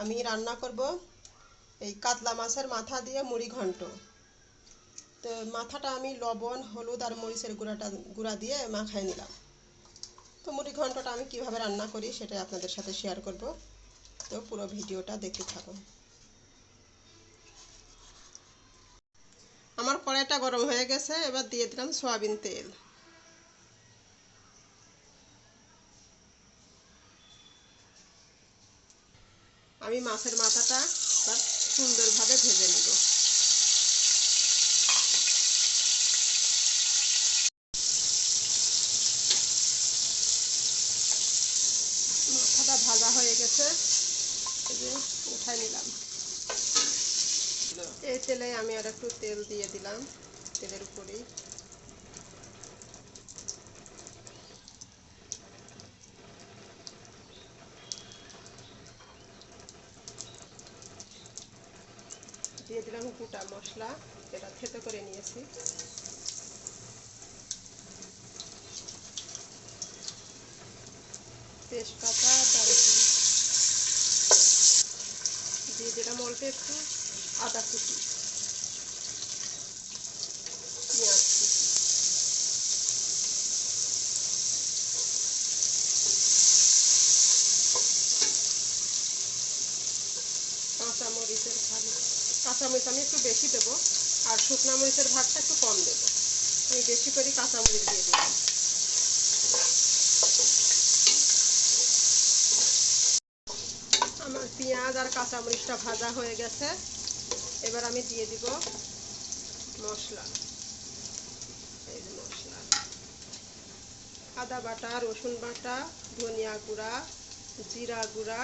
আমি রান্না করব এই কাতলা মাছের মাথা দিয়ে মুড়ি ঘন্ট। তো মাথাটা আমি লবণ, হলুদ আর মরিচের গুঁড়াটা, গুঁড়া দিয়ে মাখাই নিলাম। তো মুড়ি ঘন্টটা আমি কীভাবে রান্না করি সেটাই আপনাদের সাথে শেয়ার করব। তো পুরো ভিডিওটা দেখতে থাকুন। আমার কড়াইটা গরম হয়ে গেছে, এবার দিয়ে দিলাম সয়াবিন তেল। আমি মাছের মাথাটা এবার সুন্দরভাবে ভেজে নিব। মাথাটা ভাজা হয়ে গেছে। উঠাই নিলাম। এই তেলে আমি আর একটু তেল দিয়ে দিলাম, তেলের উপরেই। দিলাম গোটা মশলা এটা থেতো করে নিয়েছি। তেজপাতা, দারুচিনি। দিয়ে দিলাম অল্প একটু আদা কুচি। পেঁয়াজ কুচি। কাঁচামরিচের ভাগ কাঁচামরিচ আমি একটু বেশি দেবো, আর শুকনা মরিচের ভাগটা একটু কম দেবো। আমি বেশি করে কাঁচামরিচ দিয়ে দিলাম। আমার পেঁয়াজ আর কাঁচামরিচটা ভাজা হয়ে গেছে। এবার আমি দিয়ে দিব মশলা। এই যে মশলা। আদা বাটা, রসুন বাটা, ধনিয়া গুঁড়া, জিরা গুঁড়া,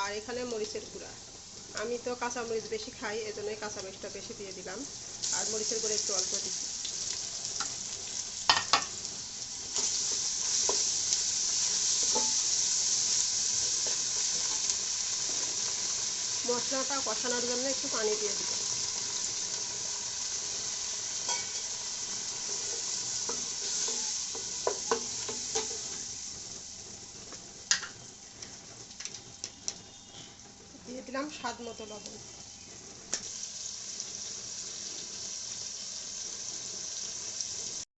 আর এখানে মরিচের গুঁড়া। আমি তো কাঁচামরিচ বেশি খাই, এজন্যই কাঁচামরিচটা বেশি দিয়ে দিলাম। আর মরিচের গুঁড়ো একটু অল্প দিচ্ছি। মশলাটা কষানোর জন্য একটু পানি দিয়ে দিব দিলাম স্বাদ মতো লবণ।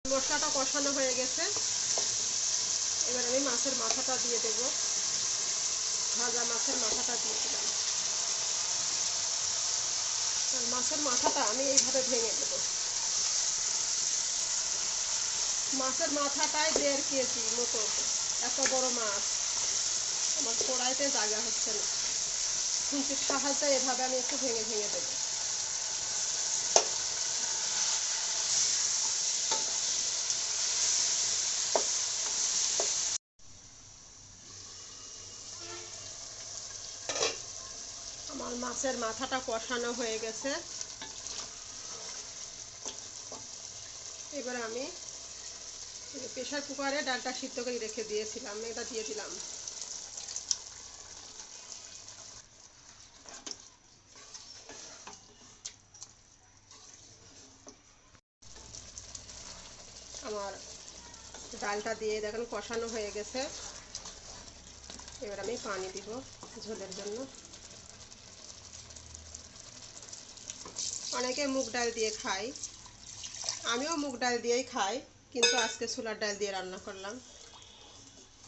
মশলাটা কষানো হয়ে গেছে। এবার আমি মাছের মাথাটা দিয়ে দেব। ভাজা মাছের মাথাটা দিয়ে দিলাম। আর মাছের মাথাটা আমি এইভাবে ভেঙে দেব। মাছের মাথাটাই দেড় কেজি মতো। এত বড় মাছ। আমার কড়াইতে জায়গা হচ্ছে না। এভাবে আমি একটু ভেঙে ভেঙে দেবো। আমার মাছের মাথাটা কষানো হয়ে গেছে। এবার আমি প্রেশার কুকারে ডালটা সিদ্ধ করে রেখে দিয়েছিলাম, এটা দিয়ে দিলাম। আমার ডালটা দিয়ে দেখেন কষানো হয়ে গেছে। এবার আমি পানি দিব ঝোলের জন্য। অনেকে মুগ ডাল দিয়ে খাই আমিও মুগ ডাল দিয়েই খাই, কিন্তু আজকে ছোলার ডাল দিয়ে রান্না করলাম।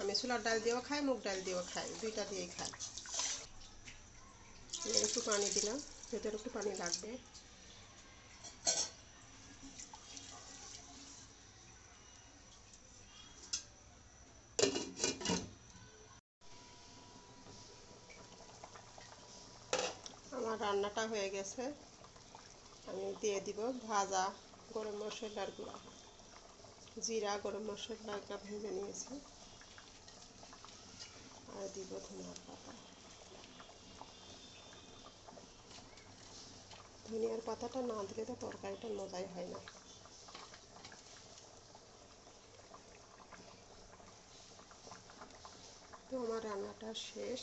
আমি ছোলার ডাল দিয়েও খাই, মুগ ডাল দিয়েও খাই, দুইটা দিয়েই খাই। একটু পানি দিলাম, ভেতরে একটু পানি লাগবে। আমার রান্নাটা হয়ে গেছে। আমি দিয়ে দিব ভাজা গরম মশলার গুঁড়া। জিরা গরম মশলাটা ভেজে নিয়েছি। আর দিব ধনিয়ার পাতা। ধনিয়ার পাতাটা না দিলে তো তরকারিটা মজাই হয় না। তো আমার রান্নাটা শেষ।